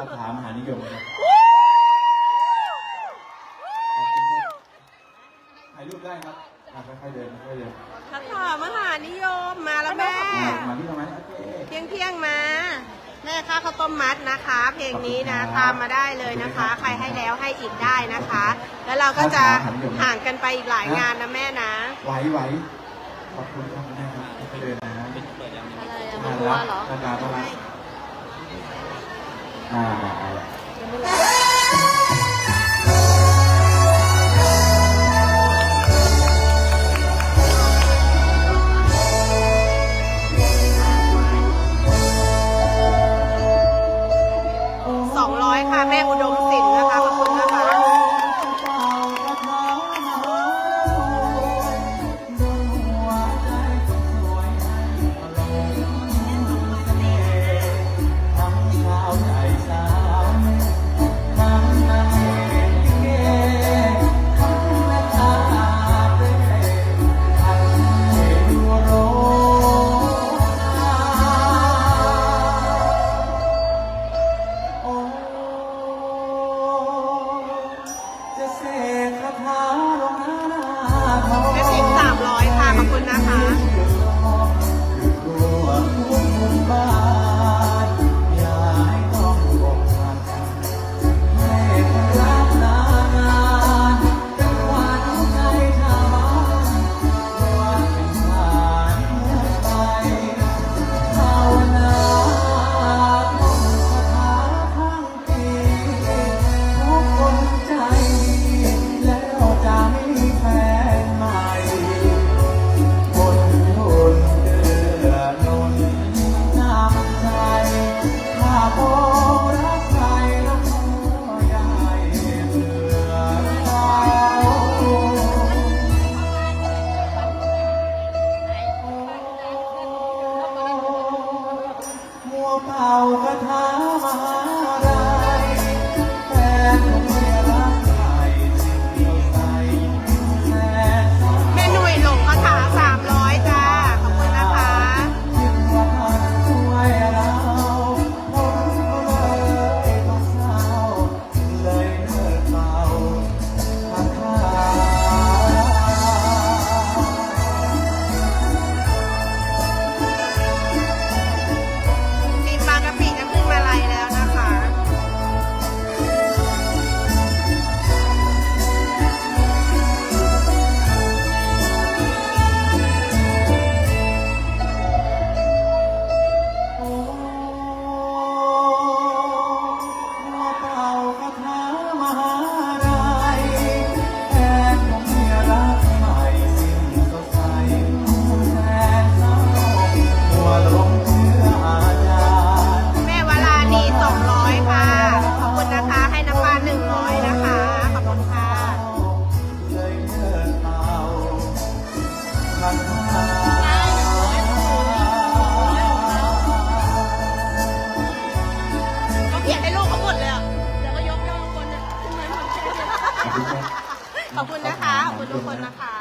คาถามหานิยมครับถ่ายรูปได้ครับอะค่อยๆเดินค่อยๆเดินคาถามหานิยมมาแล้วแม่อะมาที่ตรงนั้นโอเคเที่ยงเที่ยงๆมา แม่ค่าข้าวต้มมัดนะคะ เพลงนี้นะขอบคุณครับตามมาได้เลยนะคะ ใครให้แล้วให้อีกได้นะคะ แล้วเราก็จะห่างกันไปอีกหลายงานนะแม่นะ ไหวไหวขอบคุณครับคุณแม่ครับค่อยๆเดินนะอะไรอะน่ามัวรักเหรอหน้าตาน่ารัก อ่าสองร้อยค่ะ แม่อุดมสินนะคะขอบคุณนะคะ เก่าคา ขอบคุณนะคะขอบคุณทุกคนนะคะ